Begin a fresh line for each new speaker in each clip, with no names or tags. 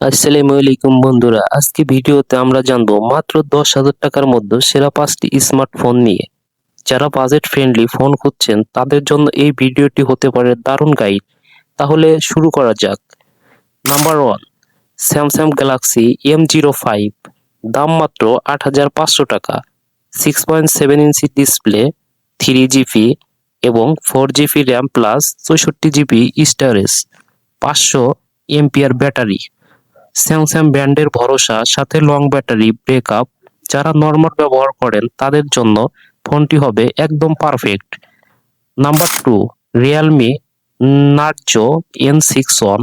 আসসালামু আলাইকুম বন্ধুরা, আজকে ভিডিওতে আমরা জানব মাত্র দশ হাজার টাকার মধ্যে সেরা পাঁচটি স্মার্টফোন নিয়ে। যারা বাজেট ফ্রেন্ডলি ফোন খুঁজছেন, তাদের জন্য এই ভিডিওটি হতে পারে দারুণ গাইড তাহলে শুরু করা যাক। Number one Samsung Galaxy M zero five দাম মাত্র আট হাজার পাঁচশো টাকা। Six point seven inch display three GB এবং ফোর জিবি র্যাম প্লাস চৌষট্টি জিবি স্টোরেজ পাঁচশো এমপিআর ব্যাটারি। স্যামসাং ব্র্যান্ডের ভরসা, সাথে লং ব্যাটারি ব্রেকআপ যারা নর্মাল ব্যবহার করেন, তাদের জন্য ফোনটি হবে একদম perfect number two Realme Narzo N six one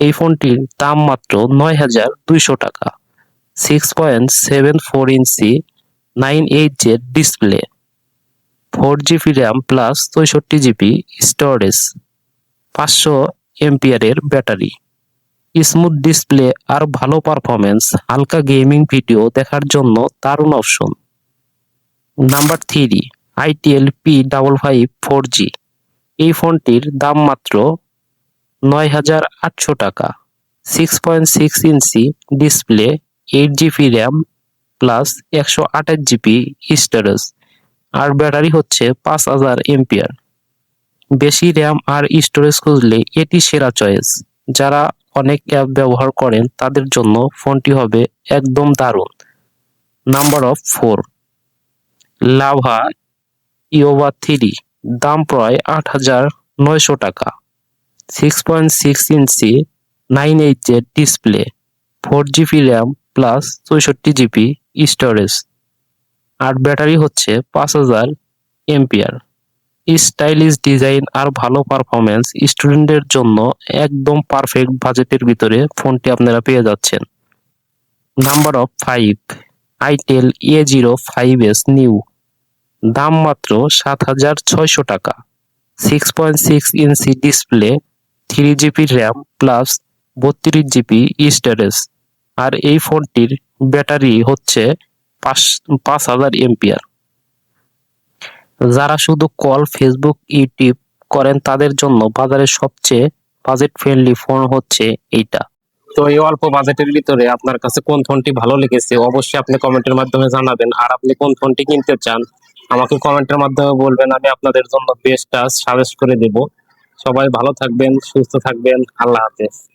এই ফোনটির দাম মাত্র নয় হাজার দুইশো টাকা। Six point seven four inch nine eight Z display four GB RAM plus চৌষট্টি জিবি স্টোরেজ পাঁচশো এমপিয়ারের ব্যাটারি স্মুথ ডিসপ্লে আর ভালো পারফরমেন্স হালকা গেমিং ভিডিও দেখার জন্য দারুণ option. Number three, itel P double five four G এই ফোনটির দাম মাত্র নয় হাজার আটশো টাকা। Six point six inch display eight GB RAM plus একশো আঠাশ জিবি স্টোরেজ আর ব্যাটারি হচ্ছে পাঁচ হাজার এমপিয়ার। বেশি র্যাম আর স্টোরেজ খুঁজলে এটি সেরা চয়েস যারা অনেক অ্যাপ ব্যবহার করেন, তাদের জন্য ফোনটি হবে একদম দারুণ। Number of four Lava Yuva three দাম প্রায় আট হাজার নয়শো টাকা। Six point six inch nine এইচের display four GB RAM plus চৌষট্টি জিবি স্টোরেজ আর ব্যাটারি হচ্ছে পাঁচ হাজার এমপিয়ার। স্টাইলিশ ডিজাইন আর ভালো পারফরমেন্স স্টুডেন্টদের জন্য একদম পারফেক্ট বাজেটের ভিতরে ফোনটি আপনারা পেয়ে যাচ্ছেন। Number of five itel A zero five S new দাম মাত্র সাত হাজার ছয়শো টাকা। Six point six inch display three GB RAM plus বত্রিশ জিবি স্টোরেজ আর এই ফোনটির ব্যাটারি হচ্ছে পাঁচ পাঁচ হাজার এমপিয়ার যারা শুধু কল, ফেসবুক, ইউটিউব করেন, তাদের জন্য বাজারের সবচেয়ে বাজেট ফ্রেন্ডলি ফোন হচ্ছে এইটা। তো এই অল্প বাজেটের ভিতরে আপনার কাছে কোন ফোনটি ভালো লেগেছে, অবশ্যই আপনি কমেন্টের মাধ্যমে জানাবেন। আর আপনি কোন ফোনটি কিনতে চান, আমাকে কমেন্টের মাধ্যমে বলবেন, আমি আপনাদের জন্য বেস্টটা সাজেস্ট করে দেব। সবাই ভালো থাকবেন, সুস্থ থাকবেন, আল্লাহ হাফেজ।